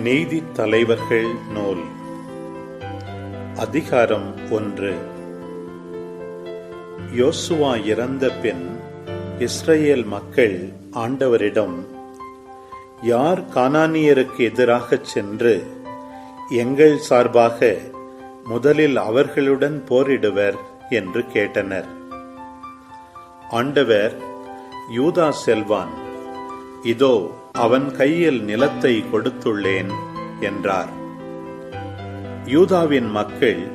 நீதித் தலைவர்கள் நூல். அதிகாரம் ஒன்று. யோசுவா இறந்த பின் இஸ்ரேல் மக்கள் ஆண்டவரிடம் யார் கானானியருக்கு எதிராகச் சென்று எங்கள் சார்பாக முதலில் அவர்களுடன் போரிடுவர்? என்று கேட்டனர். ஆண்டவர் யூதா செல்வான் இதோ அவன் கையில் நிலத்தை கொடுத்துள்ளேன் என்றார். யூதாவின் மக்கள்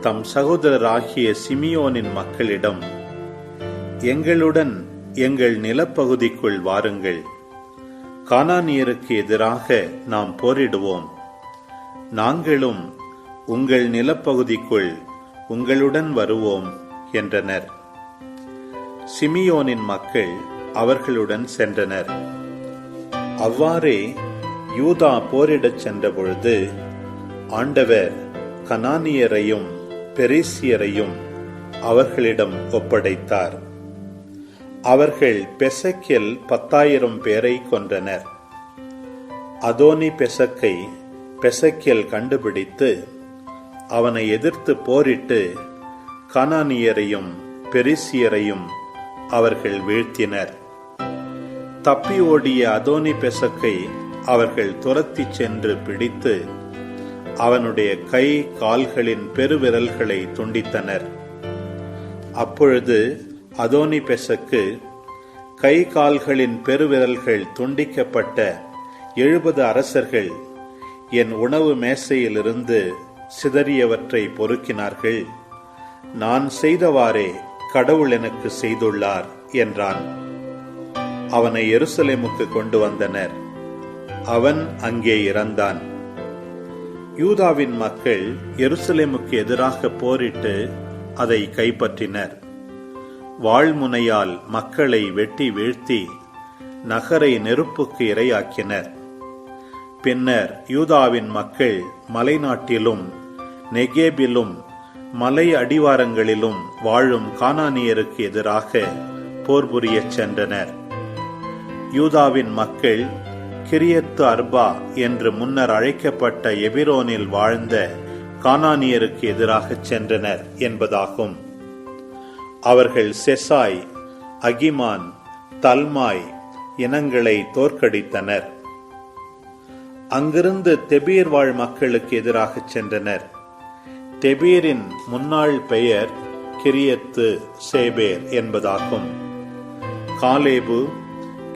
தம் சகோதரராகிய சிமியோனின் மக்களிடம் எங்களுடன் எங்கள் நிலப்பகுதிக்குள் வாருங்கள். கானானியருக்கு எதிராக நாம் போரிடுவோம். நாங்களும் உங்கள் நிலப்பகுதிக்குள் உங்களுடன் வருவோம் என்றனர். சிமியோனின் மக்கள் அவர்களுடன் சென்றனர். அவ்வாறே யூதா போரிடச் சென்றபொழுது ஆண்டவர் கனானியரையும் பெரிசியரையும் அவர்களிடம் ஒப்படைத்தார். அவர்கள் பெசக்கில் பத்தாயிரம் பேரை கொன்றனர். அதோனி பெசக்கை பெசக்கில் கண்டுபிடித்து அவனை எதிர்த்து போரிட்டு கனானியரையும் பெரிசியரையும் அவர்கள் வீழ்த்தினர். தப்பி ஓடிய அதோனி பெசக்கை அவர்கள் துரத்திச் சென்று பிடித்து அவனுடைய கை கால்களின் பெருவிரல்களை துண்டித்தனர். அப்பொழுது அதோனி பெசக்கு கை கால்களின் பெருவிரல்கள் துண்டிக்கப்பட்ட எழுபது அரசர்கள் என் உணவு மேசையிலிருந்து சிதறியவற்றை பொறுக்கினார்கள். நான் செய்தவாறே கடவுள் எனக்கு செய்துள்ளார் என்றான். அவனை எருசலேமுக்கு கொண்டு வந்தனர். அவன் அங்கே இறந்தான். யூதாவின் மக்கள் எருசலேமுக்கு எதிராக போரிட்டு அதை கைப்பற்றினர். வாழ்முனையால் மக்களை வெட்டி வீழ்த்தி நகரை நெருப்புக்கு இரையாக்கினர். பின்னர் யூதாவின் மக்கள் மலைநாட்டிலும் நெகேபிலும் மலை அடிவாரங்களிலும் வாழும் கானானியருக்கு எதிராக போர் புரியச் சென்றனர். யூதாவின் மக்கள் கிரியத்து அர்பா என்று முன்னர் அழைக்கப்பட்ட எபிரோனில் வாழ்ந்த கானானியருக்கு எதிராக சென்றனர் என்பதாகும். அவர்கள் செசாய் அகிமான் தல்மாய் இனங்களை தோற்கடித்தனர். அங்கிருந்து தெபீர் வாழ் மக்களுக்கு எதிராக சென்றனர். தெபீரின் முன்னாள் பெயர் கிரியத்து சேபேர் என்பதாகும். காலேபு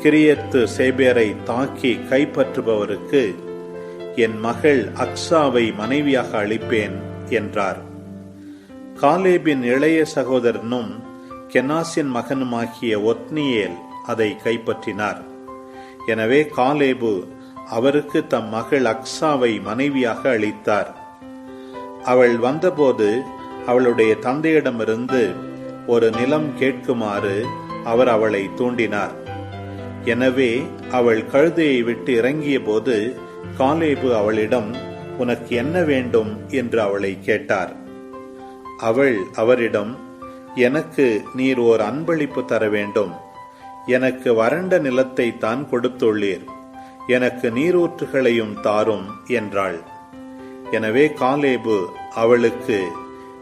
கிரியத்து சேபேரை தாக்கி கைப்பற்றுபவருக்கு என் மகள் அக்ஸாவை மனைவியாக அளிப்பேன் என்றார். காலேபின் இளைய சகோதரனும் கெனாசின் மகனுமாகிய ஒத்னியேல் அதை கைப்பற்றினார். எனவே காலேபு அவருக்கு தம் மகள் அக்ஸாவை மனைவியாக அளித்தார். அவள் வந்தபோது அவளுடைய தந்தையிடமிருந்து ஒரு நிலம் கேட்குமாறு அவர் அவளை தூண்டினார். எனவே அவள் கழுதையை விட்டு இறங்கிய போது காலேபு அவளிடம் உனக்கு என்ன வேண்டும்? என்று அவளை கேட்டார். அவள் அவரிடம் எனக்கு நீர் ஓர் அன்பளிப்பு தர வேண்டும். எனக்கு வறண்ட நிலத்தை தான் கொடுத்துள்ளீர். எனக்கு நீரூற்றுகளையும் தாரும் என்றாள். எனவே காலேபு அவளுக்கு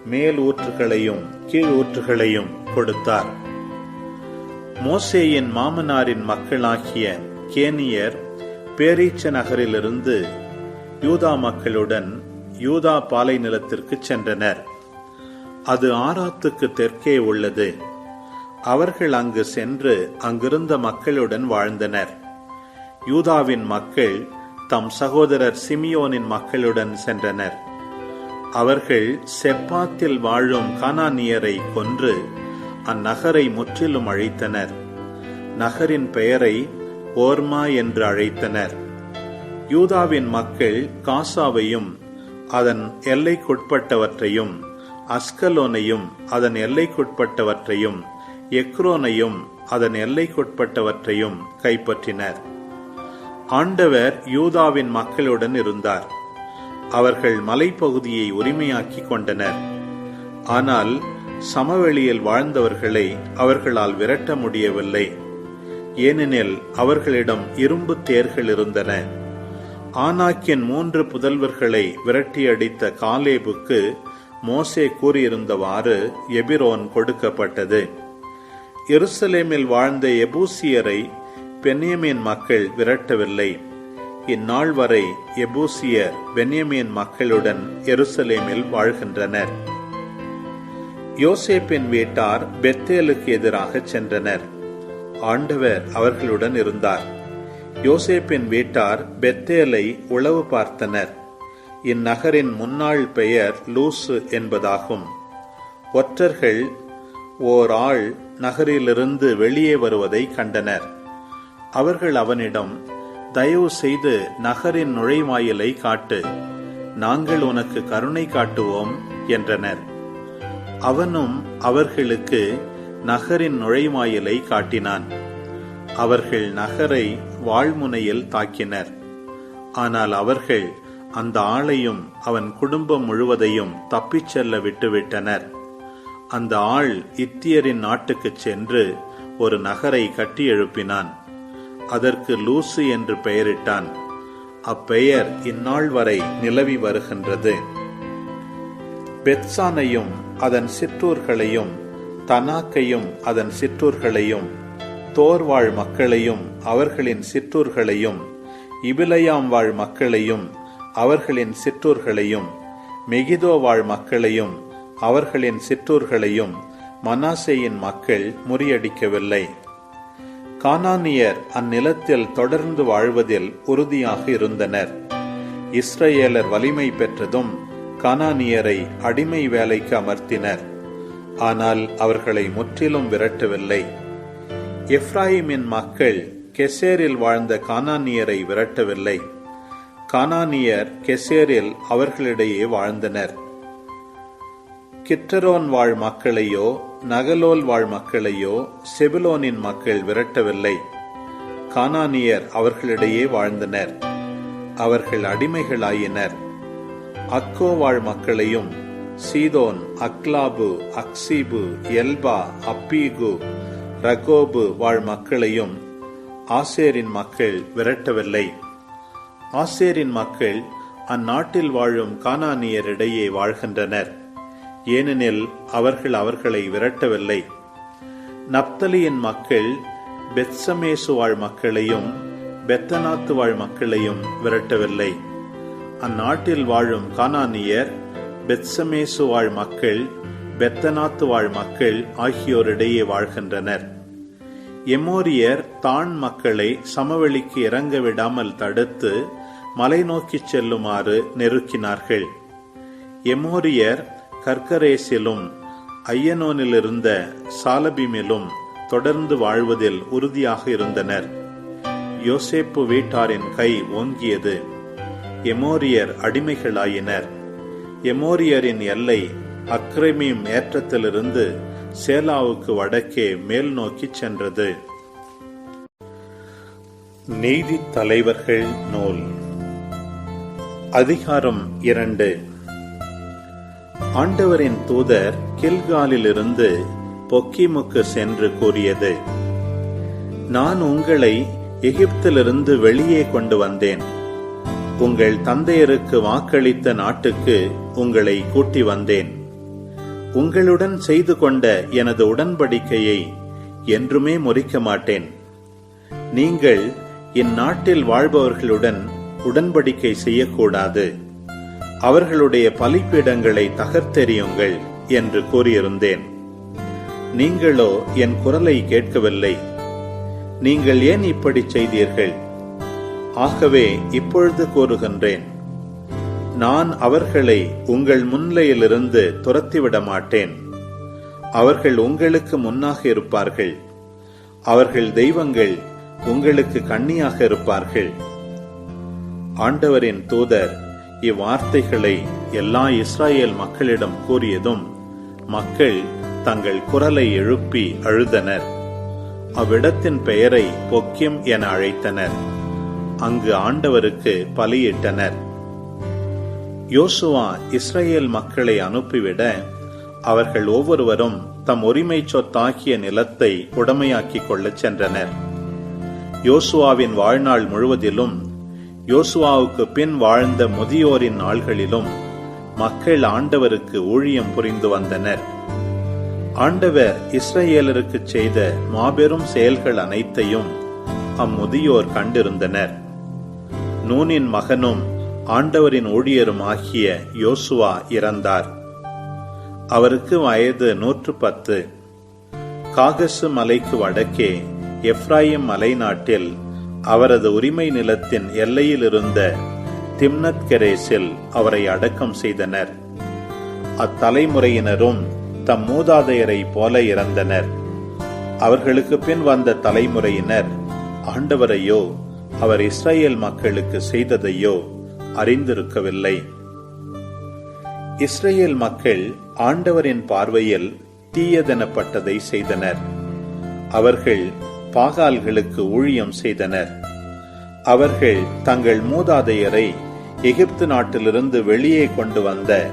மேல் ஊற்றுகளையும் கீழ் ஊற்றுகளையும் கொடுத்தார். மோசேயின் மாமனாரின் மக்களாகிய கேனியர் பேரீச்ச நகரிலிருந்து யூதா மக்களுடன் யூதா பாலை நிலத்திற்கு சென்றனர். அது ஆராத்துக்கு தெற்கே உள்ளது. அவர்கள் அங்கு சென்று அங்கிருந்த மக்களுடன் வாழ்ந்தனர். யூதாவின் மக்கள் தம் சகோதரர் சிமியோனின் மக்களுடன் சென்றனர். அவர்கள் செப்பாத்தில் வாழும் கானானியரை கொன்று அந்நகரை முற்றிலும் அழித்தனர். நகரின் பெயரை ஓர்மா என்று அழைத்தனர். யூதாவின் மக்கள் காசாவையும் அதன் எல்லைக்குட்பட்டவற்றையும் அஸ்கலோனையும் அதன் எல்லைக்குட்பட்டவற்றையும் எக்ரோனையும் அதன் எல்லைக்குட்பட்டவற்றையும் கைப்பற்றினர். ஆண்டவர் யூதாவின் மக்களுடன் இருந்தார். அவர்கள் மலைப்பகுதியை உரிமையாக்கி கொண்டனர். ஆனால் சமவெளியில் வாழ்ந்தவர்களை அவர்களால் விரட்ட முடியவில்லை. ஏனெனில் அவர்களிடம் இரும்பு தேர்கள் இருந்தன. ஆனாக்கின் மூன்று புதல்வர்களை விரட்டியடித்த காலேபுக்கு மோசே கூறியிருந்தவாறு எபிரோன் கொடுக்கப்பட்டது. எருசலேமில் வாழ்ந்த எபூசியரை பென்யமீன் மக்கள் விரட்டவில்லை. இந்நாள் வரை எபூசியர் பென்யமீன் மக்களுடன் எருசலேமில் வாழ்கின்றனர். யோசேப்பின் வீட்டார் பெத்தேலுக்கு எதிராக சென்றனர். ஆண்டவர் அவர்களுடன் இருந்தார். யோசேப்பின் வீட்டார் பெத்தேலை உளவு பார்த்தனர். இந்நகரின் முன்னாள் பெயர் லூசு என்பதாகும். ஒற்றர்கள் ஓர் ஆள் நகரிலிருந்து வெளியே வருவதை கண்டனர். அவர்கள் அவனிடம் தயவு செய்து நகரின் நுழைவாயிலை காட்டு. நாங்கள் உனக்கு கருணை காட்டுவோம் என்றனர். அவனும் அவர்களுக்கு நகரின் நுழைவாயிலை காட்டினான். அவர்கள் நகரை வாழ்முனையில் தாக்கினர். ஆனால் அவர்கள் அந்த ஆளையும் அவன் குடும்பம் முழுவதையும் தப்பிச் செல்ல விட்டுவிட்டனர். அந்த ஆள் இத்தியரின் நாட்டுக்குச் சென்று ஒரு நகரை கட்டி எழுப்பினான். அதற்கு லூசு என்று பெயரிட்டான். அப்பெயர் இந்நாள் வரை நிலவி வருகின்றது. பெத்சானையும் அதன் சிற்றூர்களையும் தனாக்கையும் அதன் சிற்றூர்களையும் தோர்வாழ் மக்களையும் அவர்களின் சிற்றூர்களையும் இபிலயாம் வாழ் மக்களையும் அவர்களின் சிற்றூர்களையும் மெகிதோ வாழ் மக்களையும் அவர்களின் சிற்றூர்களையும் மனாசேயின் மக்கள் முறியடிக்கவில்லை. கானானியர் அந்நிலத்தில் தொடர்ந்து வாழ்வதில் உறுதியாக இருந்தனர். இஸ்ரேலர் வலிமை பெற்றதும் கானானியரை அடிமை வேலைக்கு அமர்த்தினர். ஆனால் அவர்களை முற்றிலும் விரட்டவில்லை. எப்ராஹிமின் மக்கள் கெசேரில் வாழ்ந்த கானானியரை விரட்டவில்லை. கானானியர் கெசேரில் அவர்களிடையே வாழ்ந்தனர். கிட்டரோன் வாழ் மக்களையோ நகலோல் வாழ் மக்களையோ செபிலோனின் மக்கள் விரட்டவில்லை. கானானியர் அவர்களிடையே வாழ்ந்தனர். அவர்கள் அடிமைகளாயினர். அக்கோ வாழ் மக்களையும் சீதோன் அக்லாபு அக்சீபு எல்பா அப்பீகு ரகோபு வாழ் மக்களையும் ஆசேரின் மக்கள் விரட்டவில்லை. ஆசேரின் மக்கள் அந்நாட்டில் வாழும் கானானியரிடையே வாழ்கின்றனர். ஏனெனில் அவர்கள் அவர்களை விரட்டவில்லை. நப்தலியின் மக்கள் பெத்சமேசு வாழ் மக்களையும் பெத்தநாத்து வாழ் மக்களையும் விரட்டவில்லை. அந்நாட்டில் வாழும் கானானியர் பெத்சமேசு வாழ் மக்கள் பெத்தனாத்து வாழ் மக்கள் ஆகியோரிடையே வாழ்கின்றனர். எமோரியர் தான் மக்களை சமவெளிக்கு இறங்க விடாமல் தடுத்து மலை நோக்கிச் செல்லுமாறு நெருக்கினார்கள். எமோரியர் கர்கரேசிலும் ஐயனோனிலிருந்த சாலபிமிலும் தொடர்ந்து வாழ்வதில் உறுதியாக இருந்தனர். யோசேப்பு வீட்டாரின் கை ஓங்கியது. எமோரியர் அடிமைகளாயினர். எமோரியரின் எல்லை அக்ரமீம் ஏற்றத்திலிருந்து சேலாவுக்கு வடக்கே மேல் நோக்கிச் சென்றது. நீதி தலைவர்கள் நூல். அதிகாரம் இரண்டு. ஆண்டவரின் தூதர் கில்காலிலிருந்து பொக்கிமுக்கு சென்று கூறியது நான் உங்களை எகிப்திலிருந்து வெளியே கொண்டு வந்தேன். உங்கள் தந்தையருக்கு வாக்களித்த நாட்டுக்கு உங்களை கூட்டி வந்தேன். உங்களுடன் செய்து கொண்ட எனது உடன்படிக்கையை என்றுமே முறிக்க மாட்டேன். நீங்கள் இந்நாட்டில் வாழ்பவர்களுடன் உடன்படிக்கை செய்யக்கூடாது. அவர்களுடைய பலிப்பீடங்களை தகர்த்தெறியுங்கள் என்று கூறியிருந்தேன். நீங்களோ என் குரலை கேட்கவில்லை. நீங்கள் ஏன் இப்படி செய்தீர்கள்? ஆகவே இப்பொழுது கூறுகின்றேன் நான் அவர்களை உங்கள் முன்னிலையிலிருந்து துரத்திவிட மாட்டேன் அவர்கள் உங்களுக்கு முன்னாக இருப்பார்கள். அவர்கள் தெய்வங்கள் உங்களுக்கு கண்ணியாக இருப்பார்கள். ஆண்டவரின் தூதர் இவ்வார்த்தைகளை எல்லா இஸ்ராயேல் மக்களிடம் கூறியதும் மக்கள் தங்கள் குரலை எழுப்பி அழுதனர். அவ்விடத்தின் பெயரை பொக்கியம் என அழைத்தனர். அங்கு ஆண்டவருக்கு பலியிட்டனர். யோசுவா இஸ்ரேல் மக்களை அனுப்பிவிட அவர்கள் ஒவ்வொருவரும் தம் உரிமை சொத்தாக்கிய நிலத்தை உடமையாக்கிக் கொள்ளச் சென்றனர். யோசுவாவின் வாழ்நாள் முழுவதிலும் யோசுவாவுக்கு பின் வாழ்ந்த முதியோரின் நாள்களிலும் மக்கள் ஆண்டவருக்கு ஊழியம் புரிந்து வந்தனர். ஆண்டவர் இஸ்ரேலருக்கு செய்த மாபெரும் செயல்கள் அனைத்தையும் அம்முதியோர் கண்டிருந்தனர். நூனின் மகனும் ஆண்டவரின் ஊழியரும் ஆகிய யோசுவா இறந்தார். அவருக்கு வயது நூற்று பத்து காகசு மலைக்கு வடக்கே எப்ராயிம் மலை நாட்டில் அவரது உரிமை நிலத்தின் எல்லையில் இருந்த திம்னத் அவரை அடக்கம் செய்தனர். அத்தலைமுறையினரும் தம் மூதாதையரை போல இறந்தனர். அவர்களுக்கு பின் வந்த தலைமுறையினர் ஆண்டவரையோ அவர் இஸ்ரேல் மக்களுக்கு செய்ததையோ அறிந்திருக்கவில்லை. இஸ்ரேல் மக்கள் ஆண்டவரின் பார்வையில் தீயதெனப்பட்டதை செய்தனர். அவர்கள் பாகால்களுக்கு ஊழியம் செய்தனர். அவர்கள் தங்கள் மூதாதையரை எகிப்து நாட்டிலிருந்து வெளியே கொண்டு வந்த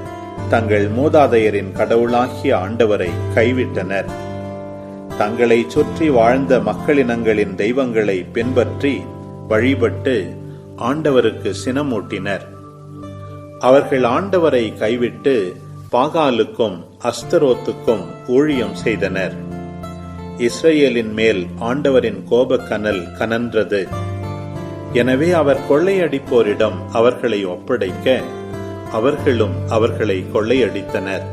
தங்கள் மூதாதையரின் கடவுளாகிய ஆண்டவரை கைவிட்டனர். தங்களை சுற்றி வாழ்ந்த மக்களினங்களின் தெய்வங்களை பின்பற்றி வழிபட்டு ஆண்டவருக்கு சினமூட்டினர். அவர்கள் ஆண்டவரை கைவிட்டு பாகாலுக்கும் அஸ்தரோத்துக்கும் ஊழியம் செய்தனர். இஸ்ரேலின் மேல் ஆண்டவரின் கோபக்கனல் கனன்றது. எனவே அவர் கொள்ளையடிப்போரிடம் அவர்களை ஒப்படைக்க அவர்களும் அவர்களை கொள்ளையடித்தனர்.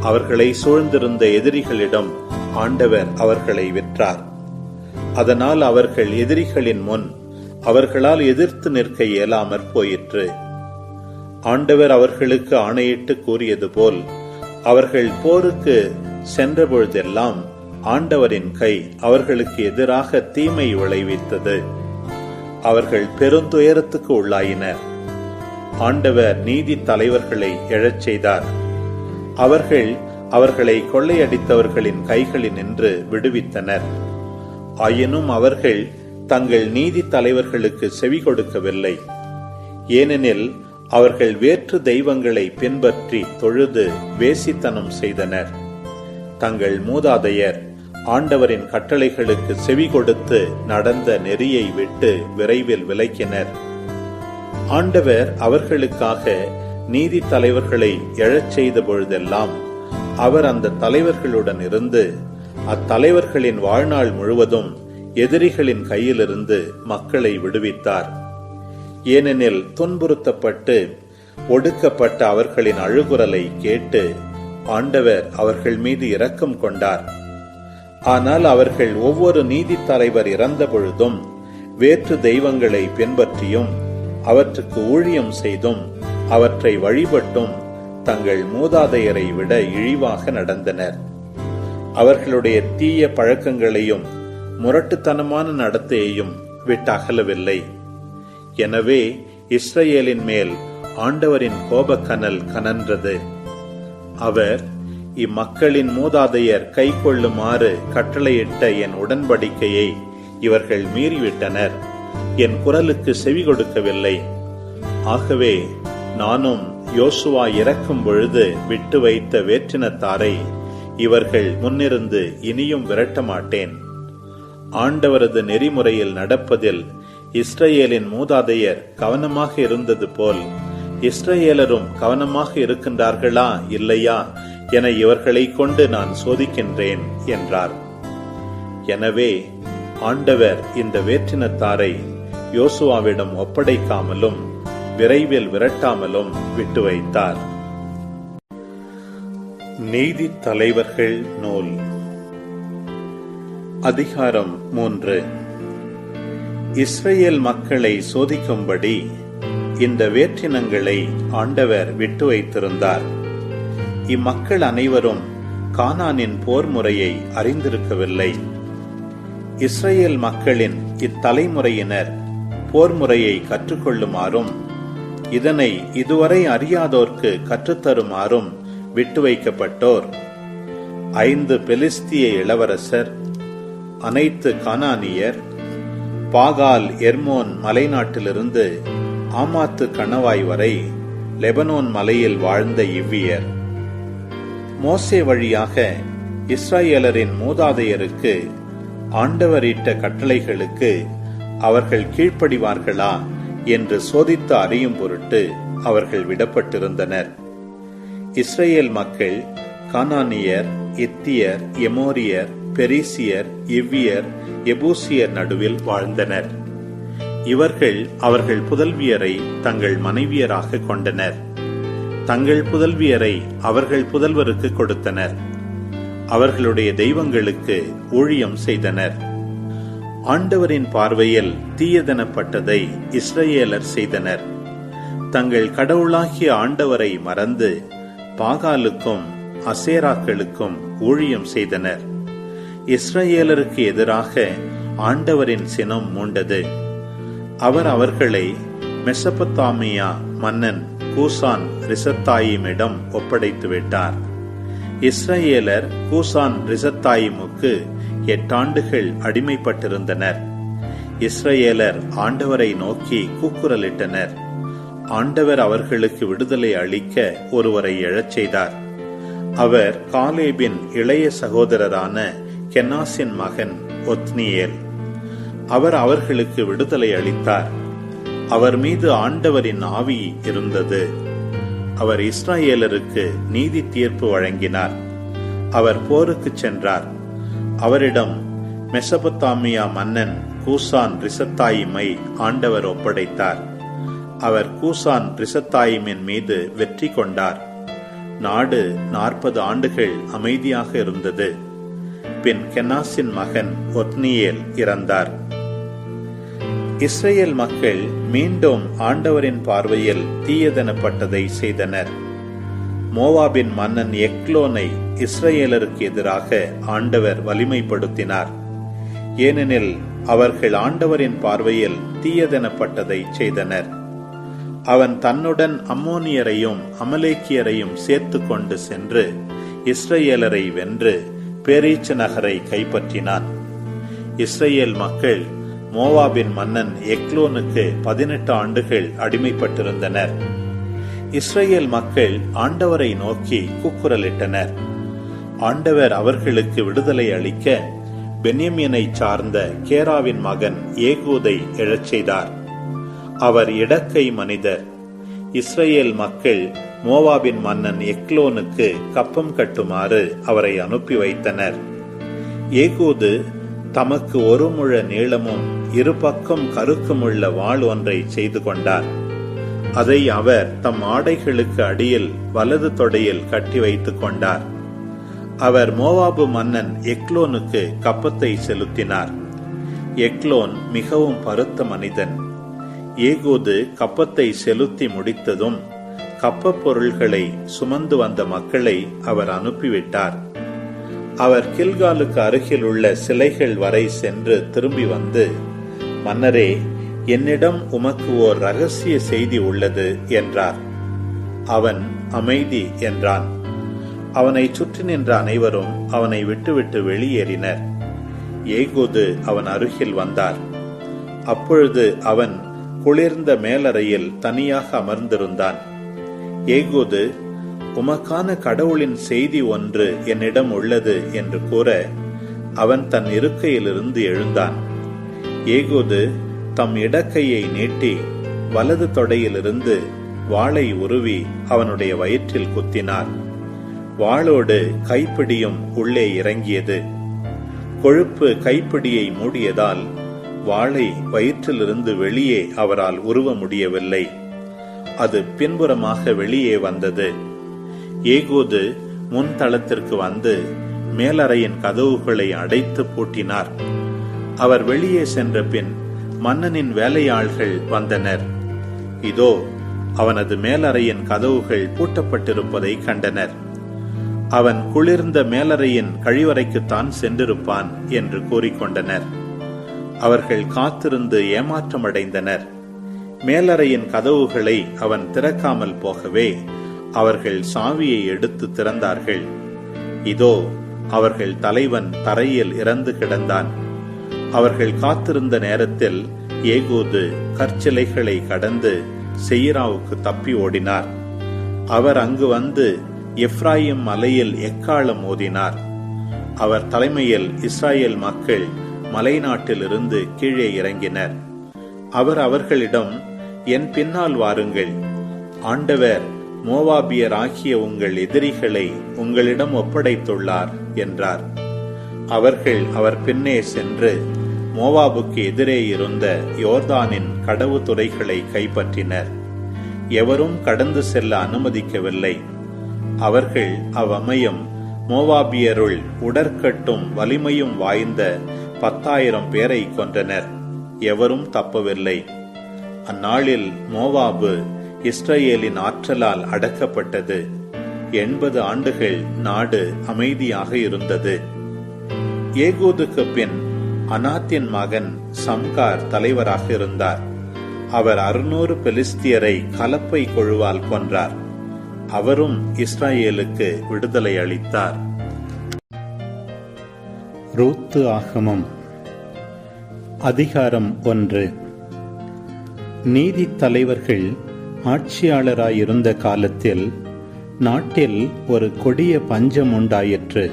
அவர்களை சூழ்ந்திருந்த எதிரிகளிடம் ஆண்டவர் அவர்களை விற்றார். அதனால் அவர்கள் எதிரிகளின் முன் அவர்களால் எதிர்த்து நிற்க இயலாமற் போயிற்று. ஆண்டவர் அவர்களுக்கு ஆணையிட்டு கூறியது போல் அவர்கள் போருக்கு சென்றபொழுதெல்லாம் ஆண்டவரின் கை அவர்களுக்கு எதிராக தீமை விளைவித்தது. அவர்கள் பெருந்துயரத்துக்கு உள்ளாயினர். ஆண்டவர் நீதி தலைவர்களை எழச் செய்தார். அவர்கள் அவர்களை கொள்ளையடித்தவர்களின் கைகளில் நின்று விடுவித்தனர். ஆயினும் அவர்கள் தங்கள் நீதி தலைவர்களுக்கு செவி கொடுக்கவில்லை. ஏனெனில் அவர்கள் வேற்று தெய்வங்களை பின்பற்றி தொழுது வேசித்தனம் செய்தனர். தங்கள் மூதாதையர் ஆண்டவரின் கட்டளைகளுக்கு செவி கொடுத்து நடந்த நெறியை விட்டு விரைவில் விலக்கினர். ஆண்டவர் அவர்களுக்காக நீதி தலைவர்களை எழச் செய்த பொழுதெல்லாம் அவர் அந்த தலைவர்களுடன் இருந்து அத்தலைவர்களின் வாழ்நாள் முழுவதும் எதிரிகளின் கையிலிருந்து மக்களை விடுவித்தார். ஏனெனில் துன்புறுத்தப்பட்டு ஒடுக்கப்பட்ட அவர்களின் அழுகுரலை கேட்டு ஆண்டவர் அவர்கள் மீது இரக்கம் கொண்டார். ஆனால் அவர்கள் ஒவ்வொரு நீதி தலைவர் இறந்த பொழுதும் வேற்று தெய்வங்களை பின்பற்றியும் அவற்றுக்கு ஊழியம் செய்தும் அவற்றை வழிபட்டும் தங்கள் மூதாதையரை விட இழிவாக நடந்தனர். அவர்களுடைய தீய பழக்கங்களையும் முரட்டுத்தனமான நடத்தையையும் விட்டகலவில்லை. எனவே இஸ்ரேலின் மேல் ஆண்டவரின் கோபக்கனல் கனன்றது. அவர் இம்மக்களின் மூதாதையர் கை கொள்ளுமாறு கட்டளையிட்ட என் உடன்படிக்கையை இவர்கள் மீறிவிட்டனர். என் குரலுக்கு செவி கொடுக்கவில்லை. ஆகவே நானும் யோசுவா இறக்கும் பொழுது விட்டு வைத்த வேற்றினத்தாரை இவர்கள் முன்னிருந்து இனியும் விரட்ட மாட்டேன் ஆண்டவரது நெறிமுறையில் நடப்பதில் இஸ்ரேலின் மூதாதையர் கவனமாக இருந்தது போல் இஸ்ரேலரும் கவனமாக இருக்கின்றார்களா இல்லையா என இவர்களை கொண்டு நான் சோதிக்கின்றேன் என்றார். எனவே ஆண்டவர் இந்த வேற்றினத்தாரை யோசுவாவிடம் ஒப்படைக்காமலும் விரைவில் விரட்டாமலும் விட்டு வைத்தார் நீதி தலைவர்கள் நூல். அதிகாரம் மூன்று. இஸ்ரேல் மக்களை சோதிக்கும்படி இந்த வேற்றினங்களை ஆண்டவர் விட்டு வைத்திருந்தார். இம்மக்கள் அனைவரும் கானானின் போர் முறையை அறிந்திருக்கவில்லை. இஸ்ரேல் மக்களின் இத்தலைமுறையினர் போர் முறையை கற்றுக்கொள்ளுமாறும் இதனை இதுவரை அறியாதோர்க்கு கற்றுத்தருமாறும் விட்டு வைக்கப்பட்டோர் ஐந்து பெலிஸ்திய இளவரசர் அனைத்து கானானியர் பாகால் எர்மோன் மலைநாட்டிலிருந்து ஆமாத்து கணவாய் வரை லெபனோன் மலையில் வாழ்ந்த இவ்வியர். மோசே வழியாக இஸ்ரேலரின் மூதாதையருக்கு ஆண்டவரிட்ட கட்டளைகளுக்கு அவர்கள் கீழ்ப்படிவார்களா என்று சோதித்து அறியும் பொருட்டு அவர்கள் விடப்பட்டிருந்தனர். இஸ்ரேல் மக்கள் கானானியர் எத்தியர் எமோரியர் பெரிசியர் எவ்வியர் எபூசியர் நடுவில் வாழ்ந்தனர். இவர்கள் அவர்கள் புதல்வியரை தங்கள் மனைவியராக கொண்டனர். தங்கள் புதல்வியரை அவர்கள் புதல்வருக்கு கொடுத்தனர். அவர்களுடைய தெய்வங்களுக்கு ஊழியம் செய்தனர். ஆண்டவரின் பார்வையில் தீயதனப்பட்டதை இஸ்ரேலர் செய்தனர். தங்கள் கடவுளாகிய ஆண்டவரை மறந்து பாகாலுக்கும் அசேராக்களுக்கும் ஊழியம் செய்தனர். இஸ்ரேலருக்கு எதிராக ஆண்டவரின் சினம் மூண்டது. அவர் அவர்களை மெசபத்தாமியா மன்னன் கூசான் ரிசத்தாயிமிடம் ஒப்படைத்து விட்டார். இஸ்ரேலர் கூசான் ரிசத்தாயிமுக்கு எட்டாண்டுகள் அடிமைப்பட்டிருந்தனர். இஸ்ரேலர் ஆண்டவரை நோக்கி கூக்குரலிட்டனர். ஆண்டவர் அவர்களுக்கு விடுதலை அளிக்க ஒருவரை எழச் செய்தார். அவர் காலேபின் இளைய சகோதரரான கென்னாசின் மகன் ஒத்னியேல். அவர் அவர்களுக்கு விடுதலை அளித்தார். அவர் மீது ஆண்டவரின் ஆவி இருந்தது. அவர் இஸ்ராயேலருக்கு நீதி தீர்ப்பு வழங்கினார். அவர் போருக்கு சென்றார். அவரிடம் மெசபத்தாமியா மன்னன் கூசான் ரிசத்தாயிமை ஆண்டவர் ஒப்படைத்தார். அவர் கூசான் ரிசத்தாயிமின் மீது வெற்றி கொண்டார். நாடு நாற்பது ஆண்டுகள் அமைதியாக இருந்தது. பின் கென்னாசின் மகன் ஒத்னியேல் இறந்தார். இஸ்ரேல் மக்கள் மீண்டும் ஆண்டவரின் பார்வையில் தீயதனப்பட்டதை செய்தனர். மோவாபின் மன்னன் எக்லோனை இஸ்ரேலருக்கு எதிராக ஆண்டவர் வலிமைப்படுத்தினார். ஏனெனில் அவர்கள் ஆண்டவரின் பார்வையில் தீயதெனப்பட்டதை செய்தனர். அவன் தன்னுடன் அம்மோனியரையும் அமலேக்கியரையும் சேர்த்து கொண்டு சென்று இஸ்ரேலரை வென்று பேரீச்ச நகரை கைப்பற்றினான். இஸ்ரேல் மக்கள் மோவாபின் மன்னன் எக்லோனுக்கு பதினெட்டு ஆண்டுகள் அடிமைப்பட்டிருந்தனர். இஸ்ரேல் மக்கள் ஆண்டவரை நோக்கி கூக்குரலிட்டனர். ஆண்டவர் அவர்களுக்கு விடுதலை அளிக்க பென்யமியனை சார்ந்த கேராவின் மகன் ஏகூதை எழச் செய்தார். அவர் இடக்கை மனிதர். இஸ்ரேல் மக்கள் மோவாபின் மன்னன் எக்லோனுக்கு கப்பம் கட்டுமாறு அவரை அனுப்பி வைத்தனர். ஏகூது தமக்கு ஒரு முழ நீளமும் இரு பக்கம் கருக்குமுள்ள வாள் ஒன்றை செய்து கொண்டார். அதை அவர் தம் ஆடைகளுக்கு அடியில் வலது தொடையில் கட்டி வைத்துக் கொண்டார். அவர் மோவாபு மன்னன் எக்லோனுக்கு கப்பத்தை செலுத்தினார். எக்லோன் மிகவும் பருத்த மனிதன். ஏகோது கப்பத்தை செலுத்தி முடித்ததும் கப்ப பொருள்களை சுமந்து வந்த மக்களை அவர் அனுப்பிவிட்டார். அவர் கில்காலுக்கு அருகில் உள்ள சிலைகள் வரை சென்று திரும்பி வந்து மன்னரே என்னிடம் உமக்கு ஓர் ரகசிய செய்தி உள்ளது என்றார். அவன் அமைதி என்றான். அவனை சுற்றி நின்ற அனைவரும் அவனை விட்டுவிட்டு வெளியேறினர். ஏகோது அவன் அருகில் வந்தார். அப்பொழுது அவன் குளிர்ந்த மேலறையில் தனியாக அமர்ந்திருந்தான். ஏகோது உமக்கான கடவுளின் செய்தி ஒன்று என்னிடம் உள்ளது என்று கூற அவன் தன் இருக்கையிலிருந்து எழுந்தான். ஏகோது தம் இடக்கையை நீட்டி வலது தொடையிலிருந்து வாளை உருவி அவனுடைய வயிற்றில் குத்தினார் வாளோடு கைப்பிடியும் உள்ளே இறங்கியது. கொழுப்பு கைப்பிடியை மூடியதால் வாளை வயிற்றிலிருந்து வெளியே அவரால் உருவ முடியவில்லை. அது பின்புறமாக வெளியே வந்தது. ஏகோது முன் தளத்திற்கு வந்து மேலறையின் கதவுகளை அடைத்து பூட்டினார். அவர் வெளியே சென்ற பின் மன்னனின் வேலையாள்கள் வந்தனர். இதோ அவனது மேலறையின் கதவுகள் பூட்டப்பட்டிருப்பதை கண்டனர். அவன் குளிர்ந்த மேலறையின் கழிவறைக்குத்தான் சென்றிருப்பான் என்று கூறிக்கொண்டனர். அவர்கள் காத்திருந்து ஏமாற்றமடைந்தனர். மேலறையின் கதவுகளை அவன் திறக்காமல் போகவே அவர்கள் சாவியை எடுத்து திறந்தார்கள். இதோ அவர்கள் தலைவன் தரையில் இறந்து கிடந்தான். அவர்கள் காத்திருந்த நேரத்தில் ஏகோது கற்சிலைகளை கடந்து செயிராவுக்கு தப்பி ஓடினார். அவர் அங்கு வந்து எப்ராயிம் மலையில் எக்காலம் ஓதினார் அவர் தலைமையில் இஸ்ராயேல் மக்கள் மலைநாட்டிலிருந்து கீழே இறங்கினர். அவர் அவர்களிடம் என் பின்னால் வாருங்கள். ஆண்டவர் மோவாபியர் ஆகிய உங்கள் எதிரிகளை உங்களிடம் ஒப்படைத்துள்ளார் என்றார். அவர்கள் அவர் பின்னே சென்று மோவாபுக்கு எதிரே இருந்த யோர்தானின் கடவு துறைகளை கைப்பற்றினர். எவரும் கடந்து செல்ல அனுமதிக்கவில்லை. அவர்கள் அவ்வமயம் மோவாபியருள் உடற்கட்டும் வலிமையும் வாய்ந்த பத்தாயிரம் பேரை கொன்றனர். எவரும் தப்பவில்லை. அந்நாளில் மோவாபு இஸ்ரேலின் ஆற்றலால் அடக்கப்பட்டது. எண்பது ஆண்டுகள் நாடு அமைதியாக இருந்தது. ஏகூதுக்கு பின் அனாத்தின் மகன் சம்கார் தலைவராக இருந்தார். அவர் அறுநூறு பெலிஸ்தியரை கலப்பை கொழுவால் கொன்றார். அவரும் இஸ்ராயேலுக்கு விடுதலை அளித்தார். ரூத்து ஆகமம். அதிகாரம் ஒன்று. நீதி தலைவர்கள் ஆட்சியாளராயிருந்த காலத்தில் நாட்டில் ஒரு கொடிய பஞ்சம் உண்டாயிற்று.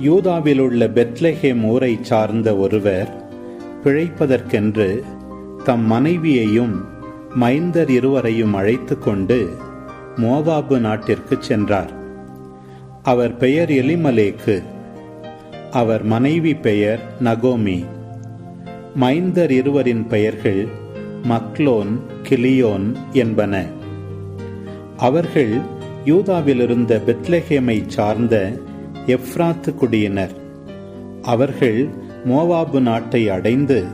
யூதாவிலுள்ள பெத்லஹேம் ஊரை சார்ந்த ஒருவர் பிழைப்பதற்கென்று தம் மனைவியையும் மைந்தர் இருவரையும் அழைத்து கொண்டு மோவாபு நாட்டிற்கு சென்றார். அவர் பெயர் எலிமலேக்கு. அவர் மனைவி பெயர் நகோமி. மைந்தர் இருவரின் பெயர்கள் மக்லோன் கிளியோன் என்பன. அவர்கள் யூதாவிலிருந்த பெத்லஹேமை சார்ந்த எஃப்ராத்து குடியினர். அவர்கள் மோவாபு நாட்டை அடைந்து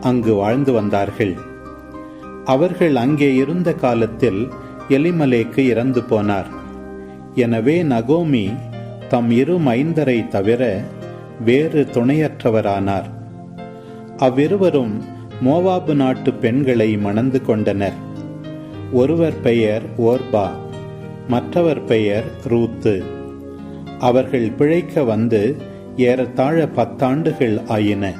அங்கு வாழ்ந்து வந்தார்கள். அவர்கள் அங்கே இருந்த காலத்தில் எலிமலேக்கு இறந்து போனார். எனவே நகோமி தம் இரு மைந்தரை தவிர வேறு துணையற்றவரானார். அவ்விருவரும் மோவாபு நாட்டு பெண்களை மணந்து கொண்டனர். ஒருவர் பெயர் ஓர்பா மற்றவர் பெயர் ரூத்து. அவர்கள் பிழைக்க வந்து ஏறத்தாழ பத்தாண்டுகள் ஆயின.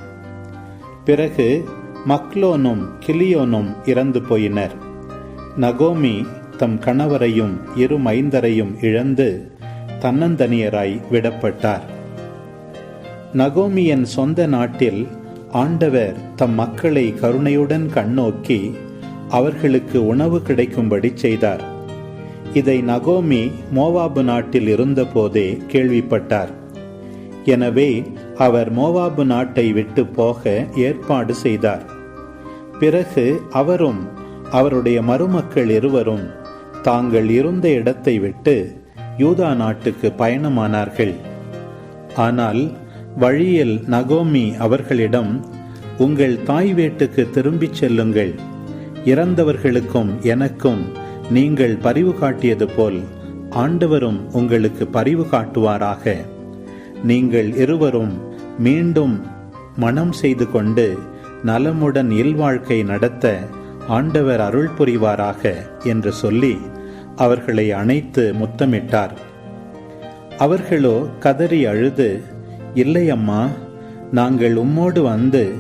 பிறகு மக்லோனும் கிளியோனும் இறந்து போயினர். நகோமி தம் கணவரையும் இரு மைந்தரையும் இழந்து தன்னந்தனியராய் விடப்பட்டார். நகோமியின் சொந்த நாட்டில் ஆண்டவர் தம் மக்களை கருணையுடன் கண்ணோக்கி அவர்களுக்கு உணவு கிடைக்கும்படி செய்தார். இதை நகோமி மோவாபு நாட்டில் இருந்தபோதே கேள்விப்பட்டார். எனவே அவர் மோவாபு நாட்டை விட்டு போக ஏற்பாடு செய்தார். பிறகு அவரும் அவருடைய மருமக்கள் இருவரும் தாங்கள் இருந்த இடத்தை விட்டு யூதா நாட்டுக்கு பயணமானார்கள். ஆனால் வழியில் நகோமி அவர்களிடம் உங்கள் தாய் வீட்டுக்கு திரும்பிச் செல்லுங்கள். இறந்தவர்களுக்கும் எனக்கும் நீங்கள் பரிவு காட்டியது போல் ஆண்டவரும் உங்களுக்கு பரிவு காட்டுவாராக. நீங்கள் இருவரும் மீண்டும் மனம் செய்து கொண்டு நலமுடன் இல்வாழ்க்கை நடத்த ஆண்டவர் அருள் புரிவாராக என்று சொல்லி அவர்களை அணைத்து முத்தமிட்டார். அவர்களோ கதறி அழுது இல்லை அம்மா நாங்கள் உம்மோடு வந்து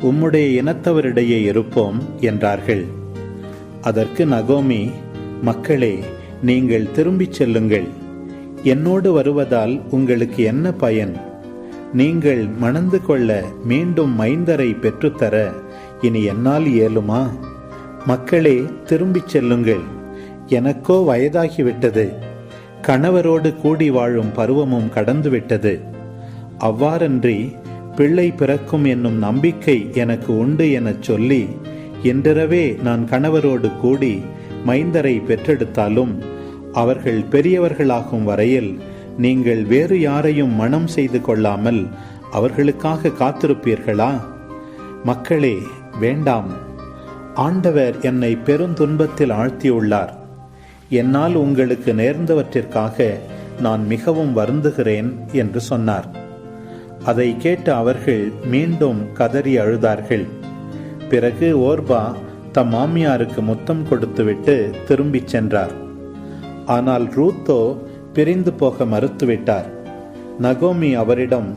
உம்முடைய இனத்தவரிடையே இருப்போம் என்றார்கள். அதற்கு நகோமி மக்களே நீங்கள் திரும்பிச் செல்லுங்கள். என்னோடு வருவதால் உங்களுக்கு என்ன பயன்? நீங்கள் மணந்து கொள்ள மீண்டும் மைந்தரை பெற்றுத்தர இனி என்னால் இயலுமா? மக்களே திரும்பிச் செல்லுங்கள். எனக்கோ வயதாகிவிட்டது. கணவரோடு கூடி வாழும் பருவமும் கடந்துவிட்டது. அவ்வாறன்றி பிள்ளை பிறக்கும் என்னும் நம்பிக்கை எனக்கு உண்டு எனச் சொல்லி இன்றிரவே நான் கணவரோடு கூடி மைந்தரை பெற்றெடுத்தாலும் அவர்கள் பெரியவர்களாகும் வரையில் நீங்கள் வேறு யாரையும் மனம் செய்து கொள்ளாமல் அவர்களுக்காக காத்திருப்பீர்களா? மக்களே வேண்டாம். ஆண்டவர் என்னை பெருந்துன்பத்தில் ஆழ்த்தியுள்ளார். என்னால் உங்களுக்கு நேர்ந்தவற்றிற்காக நான் மிகவும் வருந்துகிறேன் என்று சொன்னார். அதை கேட்டு அவர்கள் மீண்டும் கதறி அழுதார்கள். பிறகு ஓர்பா தம் மாமியாருக்கு முத்தம் கொடுத்துவிட்டு திரும்பிச் சென்றார். ஆனால் ரூத்தோ பிரிந்து போக மறுத்துவிட்டார். நகோமி அவரிடம்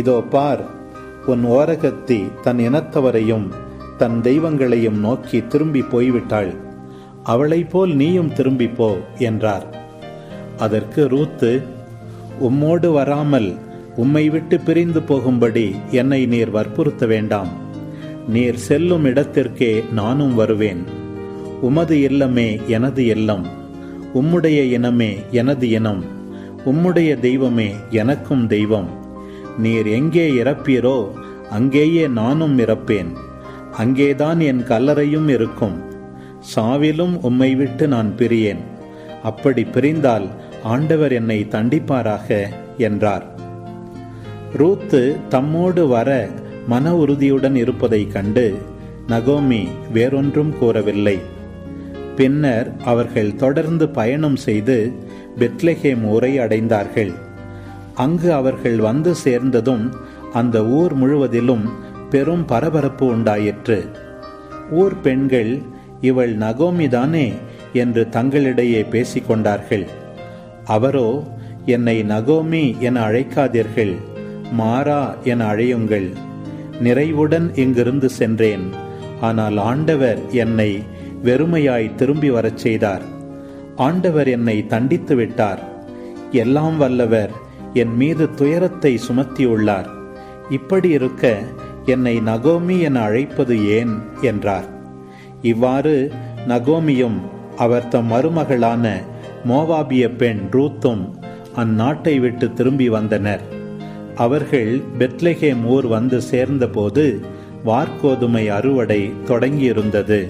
இதோ பார் உன் ஓரகத்தி தன் இனத்தவரையும் தன் தெய்வங்களையும் நோக்கி திரும்பி போய்விட்டாள். அவளைப் போல் நீயும் திரும்பி போ என்றார். அதற்கு ரூத்து உம்மோடு வராமல் உம்மை விட்டு பிரிந்து போகும்படி என்னை நீர் வற்புறுத்த வேண்டாம். நீர் செல்லும் இடத்திற்கே நானும் வருவேன். உமது இல்லமே எனது இல்லம். உம்முடைய இனமே எனது இனம். உம்முடைய தெய்வமே எனக்கும் தெய்வம். நீர் எங்கே இறப்பீரோ அங்கேயே நானும் இறப்பேன். அங்கேதான் என் கல்லறையும் இருக்கும். சாவிலும் உம்மை விட்டு நான் பிரியேன். அப்படி பிரிந்தால் ஆண்டவர் என்னை தண்டிப்பாராக என்றார். ரூத்து தம்மோடு வர மன உறுதியுடன் இருப்பதைக் கண்டு நகோமி வேறொன்றும் கூறவில்லை. பின்னர் அவர்கள் தொடர்ந்து பயணம் செய்து பெத்லஹேம் ஊரை அடைந்தார்கள். அங்கு அவர்கள் வந்து சேர்ந்ததும் அந்த ஊர் முழுவதிலும் பெரும் பரபரப்பு உண்டாயிற்று. ஊர் பெண்கள் இவள் நகோமிதானே என்று தங்களிடையே பேசிக்கொண்டார்கள் அவரோ என்னை நகோமி என அழைக்காதீர்கள். மாறா என அழையுங்கள். நிறைவுடன் இங்கிருந்து சென்றேன். ஆனால் ஆண்டவர் என்னை வெறுமையாய் திரும்பி வரச் செய்தார். ஆண்டவர் என்னை தண்டித்து விட்டார். எல்லாம் வல்லவர் என் மீது துயரத்தை சுமத்தியுள்ளார் இப்படி இருக்க என்னை நகோமி என அழைப்பது ஏன்? என்றார். இவ்வாறு நகோமியும் அவர் தம் மருமகளான மோவாபிய பெண் ரூத்தும் அந்நாட்டை விட்டு திரும்பி வந்தனர். அவர்கள் பெத்லெஹேம் ஊர் வந்து சேர்ந்தபோது வார்கோதுமை அறுவடை தொடங்கியிருந்தது.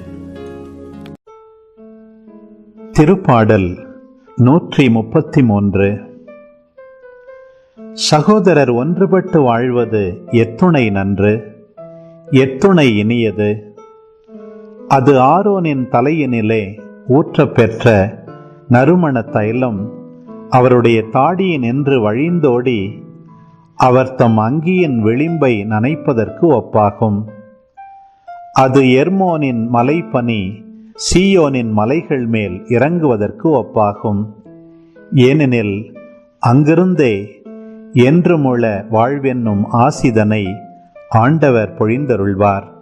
திருப்பாடல் நூற்றி முப்பத்தி மூன்று சகோதரர் ஒன்றுபட்டு வாழ்வது எத்துணை நன்று எத்துணை இனியது. அது ஆரோனின் தலையினிலே ஊற்ற பெற்ற நறுமண தைலம் அவருடைய தாடியினின்று வழிந்தோடி அவர் தம் அங்கியின் விளிம்பை நனைப்பதற்கு ஒப்பாகும். அது எர்மோனின் மலைப்பனி சீயோனின் மலைகள் மேல் இறங்குவதற்கு ஒப்பாகும். ஏனெனில் அங்கிருந்தே என்றுமுள்ள வாழ்வென்னும் ஆசிதனை ஆண்டவர் பொழிந்தருள்வார்.